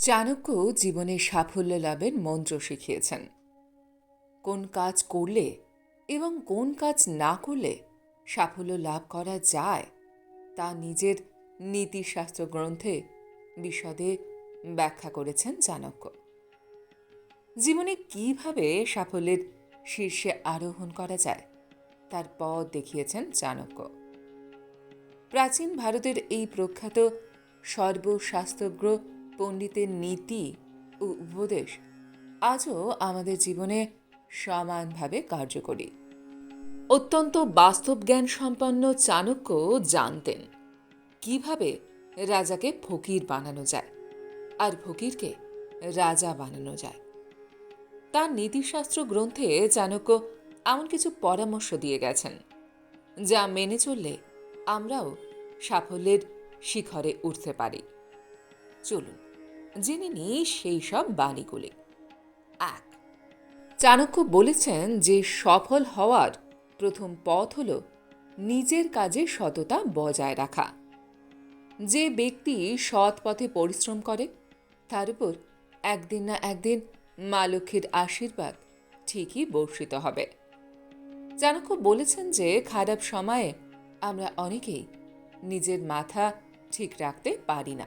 চাণক্য জীবনে সাফল্য লাভের মন্ত্র শিখিয়েছেন। কোন কাজ করলে এবং কোন কাজ না করলে সাফল্য লাভ করা যায়, তা নিজের নীতিশাস্ত্র গ্রন্থে বিশদে ব্যাখ্যা করেছেন চাণক্য। জীবনে কীভাবে সাফল্যের শীর্ষে আরোহণ করা যায়, তার পথ দেখিয়েছেন চাণক্য। প্রাচীন ভারতের এই প্রখ্যাত সর্বশাস্ত্রজ্ঞ পণ্ডিতের নীতি ও উপদেশ আজও আমাদের জীবনে সমানভাবে কার্যকরী। অত্যন্ত বাস্তব জ্ঞান সম্পন্ন চাণক্য জানতেন কীভাবে রাজাকে ফকির বানানো যায় আর ফকিরকে রাজা বানানো যায়। তার নীতিশাস্ত্র গ্রন্থে চাণক্য এমন কিছু পরামর্শ দিয়ে গেছেন যা মেনে চললে আমরাও সাফল্যের শিখরে উঠতে পারি। চলুন। জেনে নিই সেই সব বাণীগুলি। এক, চাণক্য বলেছেন যে সফল হওয়ার প্রথম পথ হল নিজের কাজে সততা বজায় রাখা। যে ব্যক্তি সৎ পথে পরিশ্রম করে, তার উপর একদিন না একদিন মা লক্ষ্মীর আশীর্বাদ ঠিকই বর্ষিত হবে। চাণক্য বলেছেন যে খারাপ সময়ে আমরা অনেকেই নিজের মাথা ঠিক রাখতে পারি না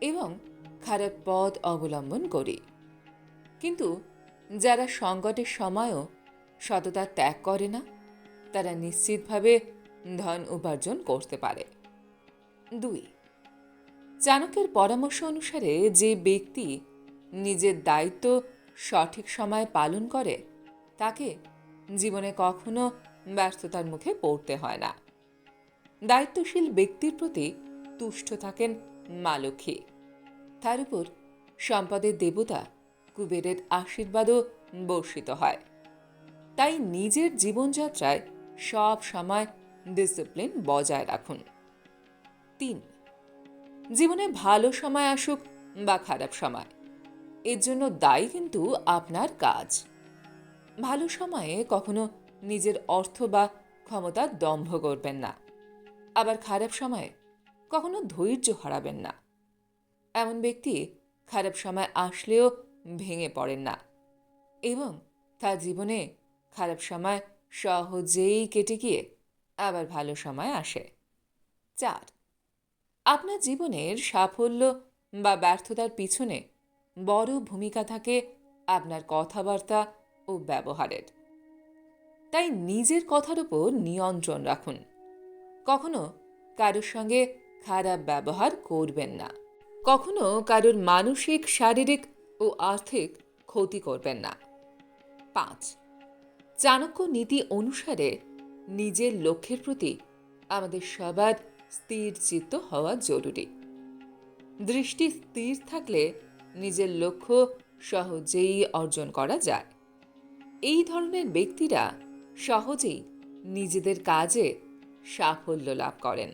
এবং খারাপ পথ অবলম্বন করি। কিন্তু যারা সংকটের সময়ও সততা ত্যাগ করে না, তারা নিশ্চিতভাবে ধন উপার্জন করতে পারে। দুই, চাণক্যের পরামর্শ অনুসারে যে ব্যক্তি নিজের দায়িত্ব সঠিক সময়ে পালন করে, তাকে জীবনে কখনো ব্যস্ততার মুখে পড়তে হয় না। দায়িত্বশীল ব্যক্তির প্রতি তুষ্ট থাকেন মা লক্ষ্মী তার উপর সম্পদের দেবতা কুবেরের আশীর্বাদও বর্ষিত হয়। তাই নিজের জীবনযাত্রায় সব সময় ডিসিপ্লিন বজায় রাখুন। তিন, জীবনে ভালো সময় আসুক বা খারাপ সময়, এর জন্য দায়ী কিন্তু আপনার কাজ। ভালো সময়ে কখনো নিজের অর্থ বা ক্ষমতা দম্ভ করবেন না। আবার খারাপ সময়ে কখনো ধৈর্য হারাবেন না। এমন ব্যক্তি খারাপ সময় আসলেও ভেঙে পড়েন না এবং তার জীবনে খারাপ সময় সহজেই কেটে গিয়ে আবার ভালো সময় আসে। চার, আপনার জীবনের সাফল্য বা ব্যর্থতার পিছনে বড় ভূমিকা থাকে আপনার কথাবার্তা ও ব্যবহারের। তাই নিজের কথার উপর নিয়ন্ত্রণ রাখুন। কখনো কারোর সঙ্গে খারাপ ব্যবহার করবেন না। কখনো কারোর মানসিক, শারীরিক ও আর্থিক ক্ষতি করবেন না। পাঁচ, চাণক্য নীতি অনুসারে নিজের লক্ষ্যের প্রতি আমাদের সবার স্থির চিত্ত হওয়া জরুরি। দৃষ্টি স্থির থাকলে নিজের লক্ষ্য সহজেই অর্জন করা যায়। এই ধরনের ব্যক্তিরা সহজেই নিজেদের কাজে সাফল্য লাভ করেন।